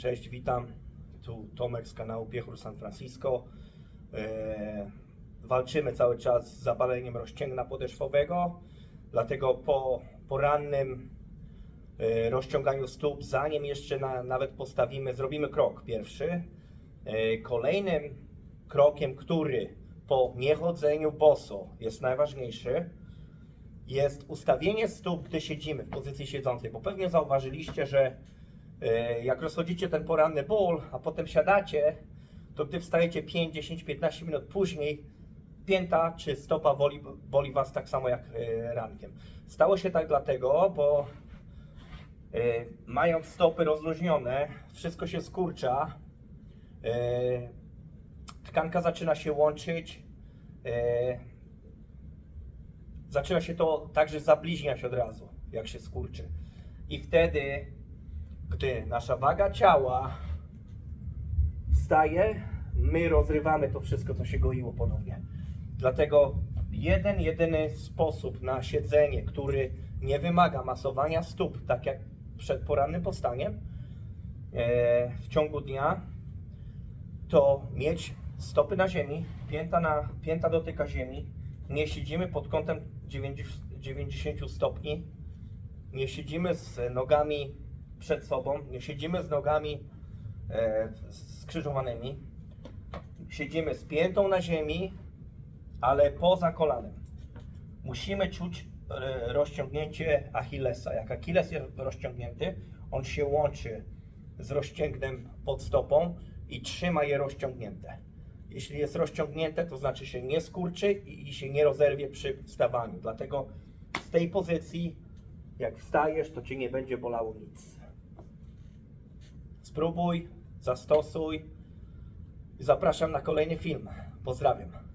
Cześć, witam. Tu Tomek z kanału Piechur San Francisco. E, walczymy cały czas z zapaleniem rozcięgna podeszwowego, dlatego po porannym e, rozciąganiu stóp, zanim jeszcze na, nawet postawimy, zrobimy krok pierwszy. E, kolejnym krokiem, który po niechodzeniu boso jest najważniejszy, jest ustawienie stóp, gdy siedzimy w pozycji siedzącej, bo pewnie zauważyliście, że jak rozchodzicie ten poranny ból, a potem siadacie, to gdy wstajecie 5, 10, 15 minut później, pięta czy stopa boli, boli Was tak samo jak e, rankiem. Stało się tak dlatego, bo e, mając stopy rozluźnione, wszystko się skurcza, e, tkanka zaczyna się łączyć, e, zaczyna się to także zabliźniać od razu, jak się skurczy. I wtedy, gdy nasza waga ciała wstaje, my rozrywamy to wszystko, co się goiło ponownie. Dlatego jeden, jedyny sposób na siedzenie, który nie wymaga masowania stóp, tak jak przed porannym powstaniem, e, w ciągu dnia, to mieć stopy na ziemi, pięta, na, pięta dotyka ziemi, nie siedzimy pod kątem 90, 90 stopni, nie siedzimy z nogami przed sobą, siedzimy z nogami e, skrzyżowanymi, siedzimy z piętą na ziemi, ale poza kolanem. Musimy czuć e, rozciągnięcie Achillesa. Jak Achilles jest rozciągnięty, on się łączy z rozcięgnem pod stopą i trzyma je rozciągnięte. Jeśli jest rozciągnięte, to znaczy się nie skurczy i się nie rozerwie przy wstawaniu. Dlatego z tej pozycji, jak wstajesz, to cię nie będzie bolało nic. Spróbuj, zastosuj. Zapraszam na kolejny film. Pozdrawiam.